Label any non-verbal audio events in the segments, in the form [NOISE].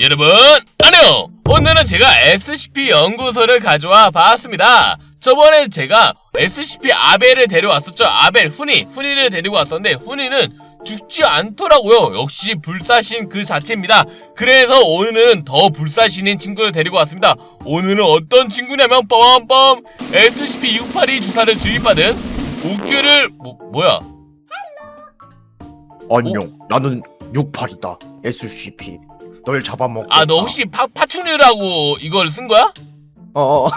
여러분 안녕! 오늘은 제가 SCP 연구소를 가져와 봤습니다. 저번에 제가 SCP 아벨을 데려왔었죠. 아벨 훈이 훈이를 데리고 왔었는데 훈이는 죽지 않더라고요. 역시 불사신 그 자체입니다. 그래서 오늘은 더 불사신인 친구를 데리고 왔습니다. 오늘은 어떤 친구냐면 뻔뻔 SCP-682 주사를 주입받은 옥규를 뭐, 뭐야? 안녕. 나는 68이다. SCP. 널 잡아먹고. 아 너 혹시 파, 파충류라고 이걸 쓴 거야? 어어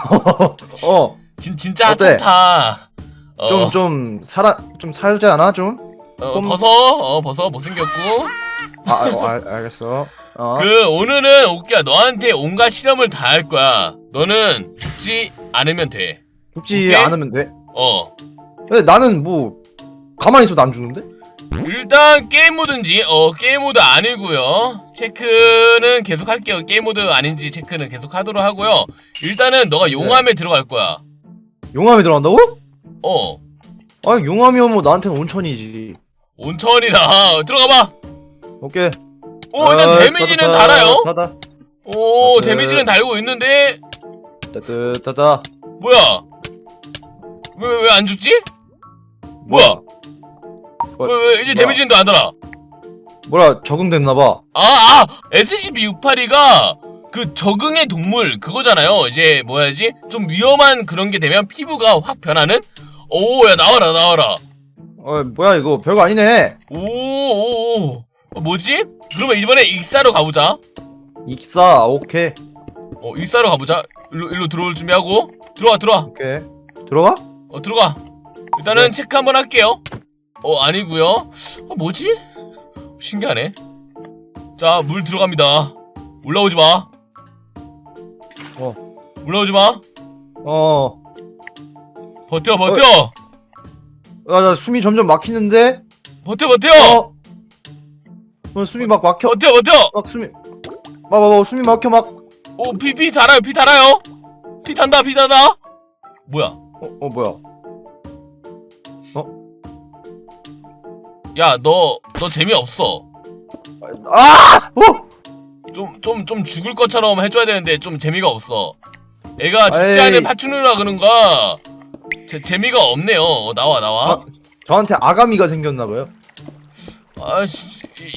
어. 진, 진짜 어때? 하찮다. 어, 좀 좀 살아 좀 살지 않아 좀? 어, 좀- 벗어, 어, 벗어, 못생겼고. 아, 아, 아 알겠어. 어. 그, 오늘은, 오키야, 너한테 온갖 실험을 다 할 거야. 너는 죽지 않으면 돼. 죽지 오케이? 않으면 돼. 어. 근데 나는 뭐 가만히 있어도 안 죽는데? 일단, 게임 모드인지, 어, 게임 모드 아니고요 체크는 계속 할게요. 게임 모드 아닌지 체크는 계속 하도록 하고요 일단은, 너가 용암에 들어갈 거야. 용암에 들어간다고? 어. 아 용암이면 뭐 나한테는 온천이지. 온천이다. [LAUGHS] 들어가봐. 오케이. 오, 일단 아, 데미지는 달아요. 따다. 오, 따뜻. 데미지는 달고 있는데, 따뜻하다. 뭐야? 왜 왜 안 죽지? 뭐야? 어, 왜, 왜 이제 뭐야? 데미지는 안 달아? 뭐라 적응됐나 봐. 아, 아, SCP-682가 그 적응의 동물 그거잖아요. 이제 뭐야지? 좀 위험한 그런 게 되면 피부가 확 변하는? 오, 야 나와라 나와라. 어 뭐야 이거 별거 아니네. 오, 오, 오. 어, 뭐지? 그러면 이번에 익사로 가보자. 익사 오케이 어, 익사로 가보자. 일로 일로 들어올 준비하고 들어와 들어와. 오케이 들어가? 어 들어가. 일단은 네. 체크 한번 할게요. 어 아니고요. 어, 뭐지? 신기하네. 자 물 들어갑니다. 올라오지 마. 어. 올라오지 마. 어. 버텨 버텨. 아, 나 숨이 점점 막히는데? 버텨 버텨. 어? 어, 숨이 막 막혀. 버텨 버텨. 막 숨이. 막, 막, 막, 숨이 막혀, 막. 어, 오피 피 달아요 피 달아요. 피 탄다 피 탄다. 뭐야? 어, 뭐야. 야 너 너 재미 없어. 아! 어! 좀좀 좀 죽을 것처럼 해줘야 되는데 좀 재미가 없어. 애가 죽지 에이. 않은 파충류라 그런가. 제, 재미가 없네요. 어, 나와 나와. 아. 저한테 아가미가 생겼나봐요. 아 씨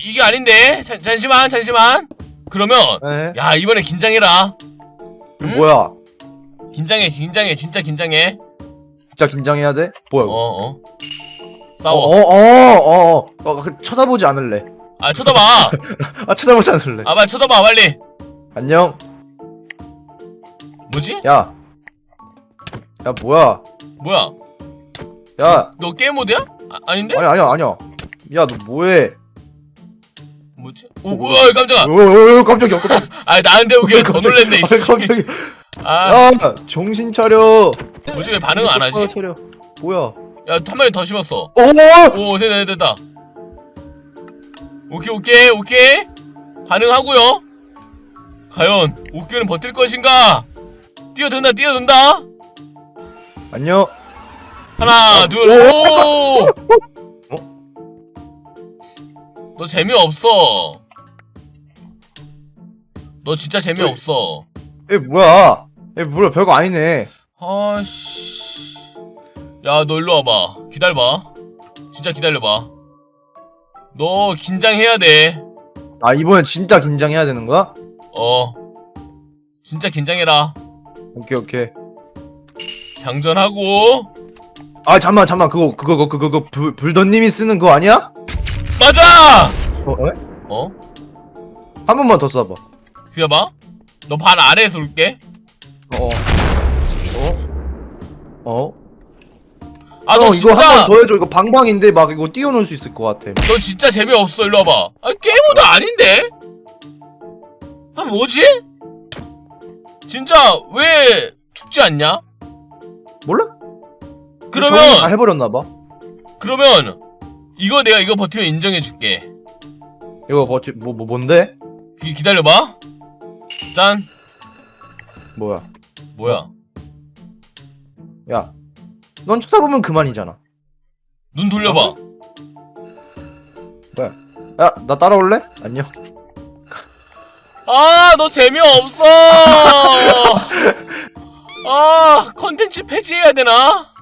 이게 아닌데 잠, 잠시만 잠시만 그러면 에? 야 이번에 긴장해라 이거 응? 뭐야? 긴장해 긴장해 진짜 긴장해 진짜 긴장해야 돼? 뭐야? 이거? 어어 어, 싸워 어, 어, 어, 어. 어, 그 쳐다보지 않을래. 아 쳐다봐 [LAUGHS] 아, 쳐다보지 않을래. 아 빨리 쳐다봐 빨리 안녕. 뭐지 야. 야, 뭐야? 뭐야 야. 너 게임 모드야 아, 아닌데 아니, 아니야, 아니야. 야, 너 뭐해? 뭐지 오 뭐야 깜짝아 어, 어, 어, 깜짝이야. 깜짝이야. [LAUGHS] 아 나한테 오기에 더 놀랬네 아, 이씨 깜짝이야. 아 야, 정신 차려. 뭐지 왜 반응 안 하지 똑바로 차려. 뭐야? 야 한 마리 더 심었어. 어, 어, 오 됐다 됐다 오케이 오케이 오케이. 반응하고요. 과연 옥규는 버틸 것인가? 뛰어든다 뛰어든다. 안녕. 하나 둘 오 너 재미없어. 너 진짜 재미없어. 얘 뭐야? 얘 뭐야? 별거 아니네. 아씨 야 너 일로 와봐 기다려봐 진짜 기다려봐 너 긴장해야 돼어 아, 이번엔 진짜 긴장해야 되는 거야? 어. 진짜 긴장해라 오케이, 오케이. 장전하고 아, 잠만, 잠만. 그거, 그거, 그거, 그거, 그거 불, 불던님이 쓰는 거 아니야? 맞아 어, 에? 어? 한 번만 더 써봐. 기다봐 너 발 아래에 쏠게 어. 어? 어? 아 너 형, 이거 한 진짜 번더 해줘. 이거 방방인데 막 이거 뛰어놀 수 있을 것 같아. 너 진짜 재미없어 일로 와봐 아 게임모드 아닌데? 아 뭐지? 진짜 왜 죽지 않냐? 몰라? 그러면 다 해버렸나 봐. 그러면 이거 내가 이거 버티면 인정해줄게 이거 버티 뭐, 뭐 뭔데? 기, 기다려봐 짠 뭐야? 뭐야 야, 넌 쳐다보면 그만이잖아. 눈 돌려봐 야, 나 따라올래? 안녕. 아, 너 재미없어. [LAUGHS] 아, 컨텐츠 폐지해야 되나?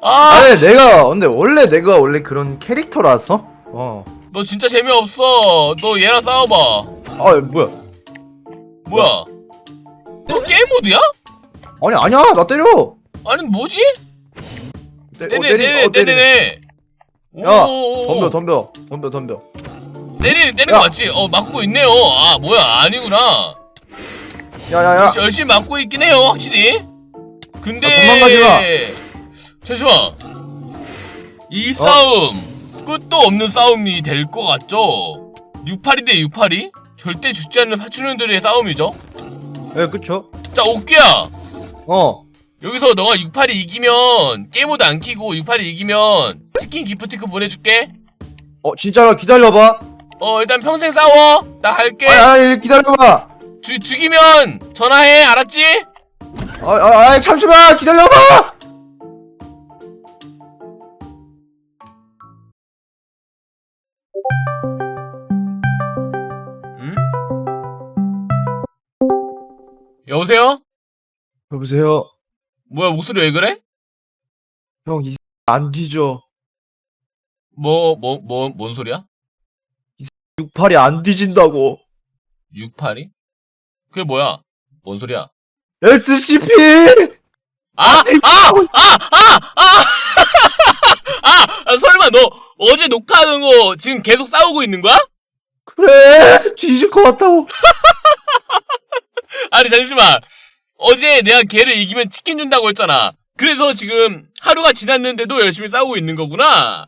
아, 아니 내가 근데 원래 내가 원래 그런 캐릭터라서 어. 너 진짜 재미없어. 너 얘랑 싸워봐. 아 뭐야? 뭐야? 너 게임 모드야? 아니 아니야 나 때려. 아니, 뭐지? 때, 어, 때리네, 때리- 때리네, 어, 때리네. 때리네. 야, 오, 덤벼 덤벼 덤벼 덤벼. 때리는, 때리는 야. 거 맞지? 어, 맞고 있네요. 아, 뭐야. 아니구나. 야야 야. 열심히 맞고 있긴 해요, 확실히. 근데. 야, 도망가지 잠시만. 이 어? 싸움, 끝도 없는 싸움이 될 것 같죠? 68이 대 68이? 절대 죽지 않는 파충류들의 싸움이죠? 예 그쵸? 자, 오끼야! 어. 여기서 너가 68이 이기면, 게임 모드 안 키고 68이 이기면, 치킨 기프티콘 보내줄게. 어 진짜로 기다려봐. 어, 일단 평생 싸워. 나 갈게. 아니 기다려봐. 죽 죽이면 전화해. 알았지? 아, 아, 아 잠시만 기다려봐. 응? 여보세요? 여보세요. 뭐야, 목소리 왜 그래? 형 이 안 뒤져. 뭐, 뭐, 뭐, 뭔 소리야? 68이 안 뒤진다고. 68이? 그게 뭐야? 뭔 소리야? SCP! 아! 아! 아! 아! 아! 아! 아! 설마 너 어제 녹화하는 거 지금 계속 싸우고 있는 거야? 그래! 뒤질 것 같다고. [LAUGHS] 아니 잠시만 어제 내가 걔를 이기면 치킨 준다고 했잖아 그래서 지금 하루가 지났는데도 열심히 싸우고 있는 거구나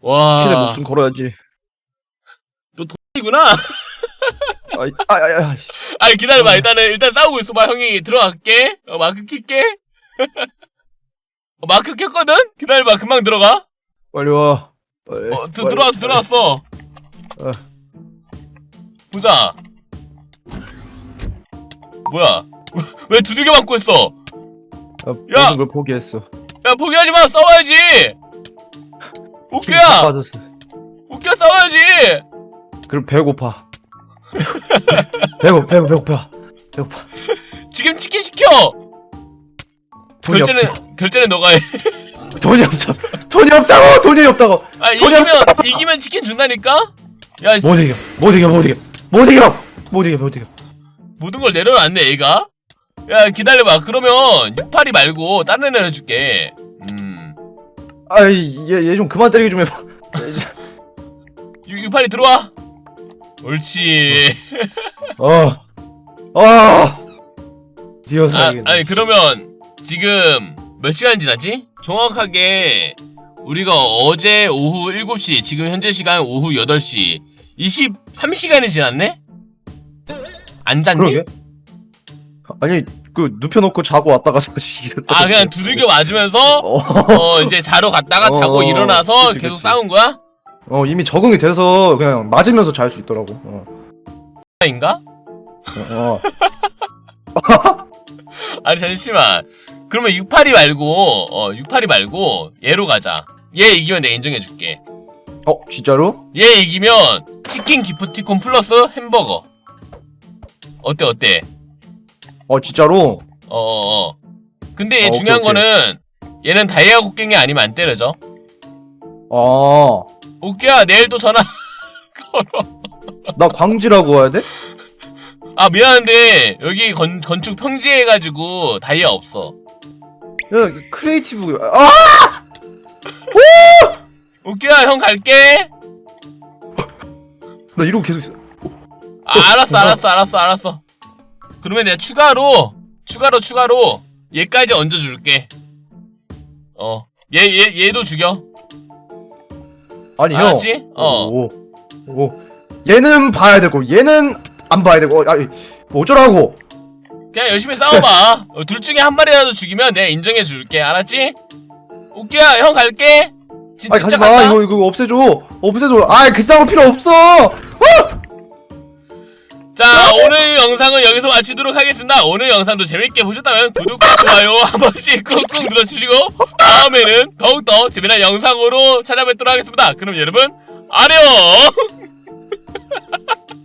와 신의 목숨 걸어야지. 이구나 [LAUGHS] 아이, 아, 아, 아. 아니 기다려봐 어. 일단은 일단 싸우고 있어봐 형이 들어갈게 어, 마크 킬게 [LAUGHS] 어, 마크 켰거든? 기다려봐 금방 들어가 빨리 와. 빨리, 어 드, 빨리, 들어왔어 빨리. 들어왔어 어. 보자 뭐야 왜 두들겨 맞고 있어 아, 야! 모든 걸 포기했어. 야 포기하지 마 싸워야지 힘 오케야 다 빠졌어. 오케야 싸워야지 그럼 배고파. [LAUGHS] 배고, 배고, 배고파. 배고파. 지금 치킨 시켜 돈이 없어. 결제는 결제는 너가 해. [LAUGHS] 돈이 없어. 돈이 없다고! 돈이 없다고! 아 돈이 이기면 이기면 치킨 준다니까. 야 못 이겨. 못 이겨, 못 이겨. 못 이겨! 못 이겨, 못 이겨. 모든 걸 내려놨네 얘가. 야 기다려봐. 그러면 68이 말고 다른 애를 해줄게. 음. 아이, 얘, 얘좀 그만 때리게 좀 해봐. [LAUGHS] 68이 들어와. 옳지. [LAUGHS] 어. 아! 아, 디어서 아니 그러면 지금 몇 시간 지났지? 정확하게 우리가 어제 오후 7시, 지금 현재 시간 오후 8시 23시간이 지났네? 안 잤니? 그러게. 아니, 그, 눕혀놓고 자고 왔다가 다시. 아 그냥 두들겨 맞으면서 어, 어 이제 자러 갔다가 자고 어, 일어나서 그치, 계속 그치. 싸운 거야? 어, 이미 적응이 돼서 그냥 맞으면서 잘 수 있더라고. 어. 인가? 어. [LAUGHS] 아니 잠시만 그러면 682 말고 어682 말고 얘로 가자 얘 이기면 내가 인정해줄게 어, 진짜로? 얘 이기면 치킨 기프티콘 플러스 햄버거 어때 어때? 어, 진짜로? 어어어 근데 얘 어, 오케이, 중요한 오케이. 거는 얘는 다이아 곡괭이 아니면 안 때려져 아, 오케야 내일 또 전화 [LAUGHS] 걸어 나 광지라고 해야 돼? 아 미안한데 여기 건, 건축 평지해가지고 다이아 없어 야, 크리에이티브. 아! 오케야 형 갈게 나 이러고 계속 있어. 아, 알았어 알았어 알았어 알았어 그러면 내가 추가로 추가로 추가로 얘까지 얹어줄게 어 얘 얘 얘도 죽여 아니, 형. 알았지? 어 오, 오. 얘는 봐야 되고, 얘는 안 봐야 되고, 뭐 어쩌라고? 그냥 열심히 싸워봐 어, 둘 중에 한 마리라도 죽이면 내가 인정해줄게 알았지? 오케야 형 갈게 진, 아니, 진짜 가지 마. 간다 이거, 이거 없애줘. 없애줘. 아이, 그딴 거 필요 없어! 자 오늘 영상은 여기서 마치도록 하겠습니다. 오늘 영상도 재밌게 보셨다면 구독과 좋아요 한 번씩 꾹꾹 눌러주시고 다음에는 더욱더 재미난 영상으로 찾아뵙도록 하겠습니다. 그럼 여러분 안녕 [LAUGHS]